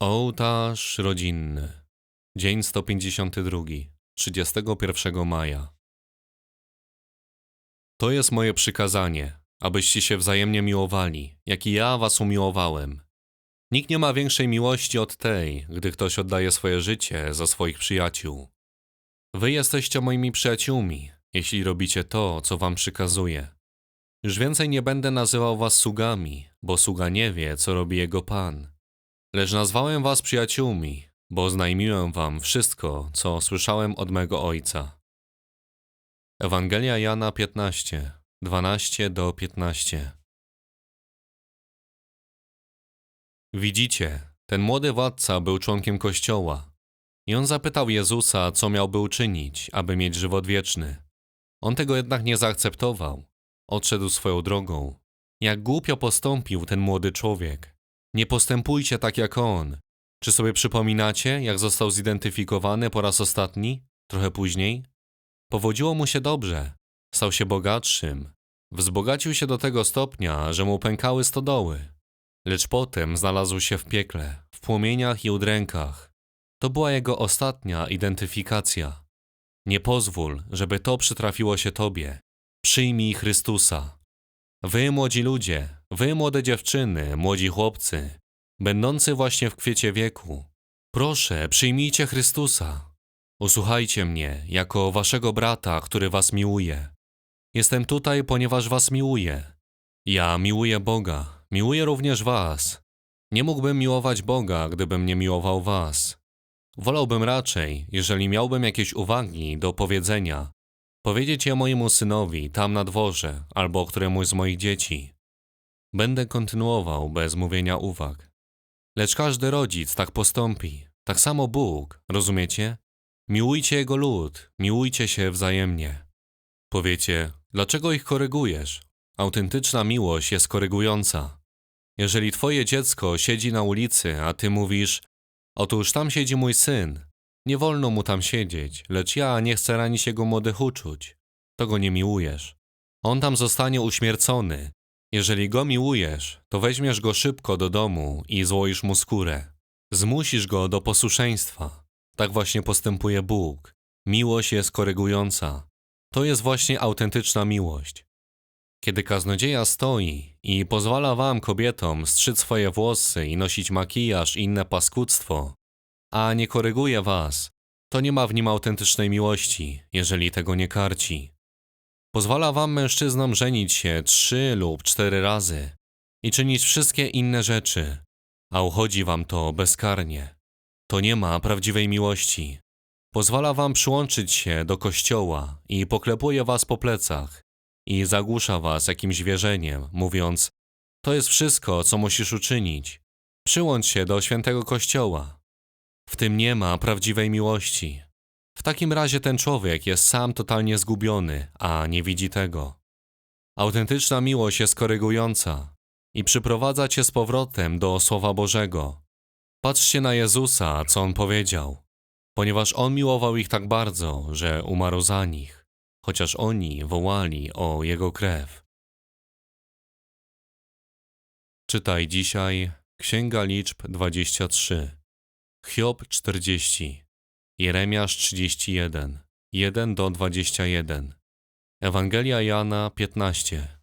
Ołtarz rodzinny. Dzień 152. 31 maja. To jest moje przykazanie, abyście się wzajemnie miłowali, jak i ja was umiłowałem. Nikt nie ma większej miłości od tej, gdy ktoś oddaje swoje życie za swoich przyjaciół. Wy jesteście moimi przyjaciółmi, jeśli robicie to, co wam przykazuję. Już więcej nie będę nazywał was sługami, bo sługa nie wie, co robi jego pan. Lecz nazwałem was przyjaciółmi, bo oznajmiłem wam wszystko, co słyszałem od mego Ojca. Ewangelia Jana 15, 12 do 15 Widzicie, ten młody władca był członkiem Kościoła. I on zapytał Jezusa, co miałby uczynić, aby mieć żywot wieczny. On tego jednak nie zaakceptował. Odszedł swoją drogą. Jak głupio postąpił ten młody człowiek. Nie postępujcie tak jak on. Czy sobie przypominacie, jak został zidentyfikowany po raz ostatni, trochę później? Powodziło mu się dobrze. Stał się bogatszym. Wzbogacił się do tego stopnia, że mu pękały stodoły. Lecz potem znalazł się w piekle, w płomieniach i udrękach. To była jego ostatnia identyfikacja. Nie pozwól, żeby to przytrafiło się tobie. Przyjmij Chrystusa. Wy, młodzi ludzie, wy, młode dziewczyny, młodzi chłopcy, będący właśnie w kwiecie wieku, proszę, przyjmijcie Chrystusa. Usłuchajcie mnie, jako waszego brata, który was miłuje. Jestem tutaj, ponieważ was miłuję. Ja miłuję Boga, miłuję również was. Nie mógłbym miłować Boga, gdybym nie miłował was. Wolałbym raczej, jeżeli miałbym jakieś uwagi do powiedzenia, powiedzieć je mojemu synowi tam na dworze albo któremuś z moich dzieci. Będę kontynuował bez mówienia uwag. Lecz każdy rodzic tak postąpi, tak samo Bóg, rozumiecie? Miłujcie Jego lud, miłujcie się wzajemnie. Powiecie, dlaczego ich korygujesz? Autentyczna miłość jest korygująca. Jeżeli twoje dziecko siedzi na ulicy, a ty mówisz, otóż tam siedzi mój syn, nie wolno mu tam siedzieć, lecz ja nie chcę ranić jego młodych uczuć, to go nie miłujesz. On tam zostanie uśmiercony. Jeżeli go miłujesz, to weźmiesz go szybko do domu i złoisz mu skórę. Zmusisz go do posłuszeństwa. Tak właśnie postępuje Bóg. Miłość jest korygująca. To jest właśnie autentyczna miłość. Kiedy kaznodzieja stoi i pozwala wam, kobietom, strzyc swoje włosy i nosić makijaż i inne paskudztwo, a nie koryguje was, to nie ma w nim autentycznej miłości, jeżeli tego nie karci. Pozwala wam, mężczyznom, żenić się trzy lub cztery razy i czynić wszystkie inne rzeczy, a uchodzi wam to bezkarnie. To nie ma prawdziwej miłości. Pozwala wam przyłączyć się do kościoła i poklepuje was po plecach i zagłusza was jakimś wierzeniem, mówiąc: To jest wszystko, co musisz uczynić. Przyłącz się do świętego kościoła. W tym nie ma prawdziwej miłości. W takim razie ten człowiek jest sam totalnie zgubiony, a nie widzi tego. Autentyczna miłość jest korygująca i przyprowadza cię z powrotem do Słowa Bożego. Patrzcie na Jezusa, co on powiedział, ponieważ on miłował ich tak bardzo, że umarł za nich, chociaż oni wołali o jego krew. Czytaj dzisiaj Księga Liczb 23, Hiob 40, Jeremiasz 31, 1 do 21, Ewangelia Jana 15,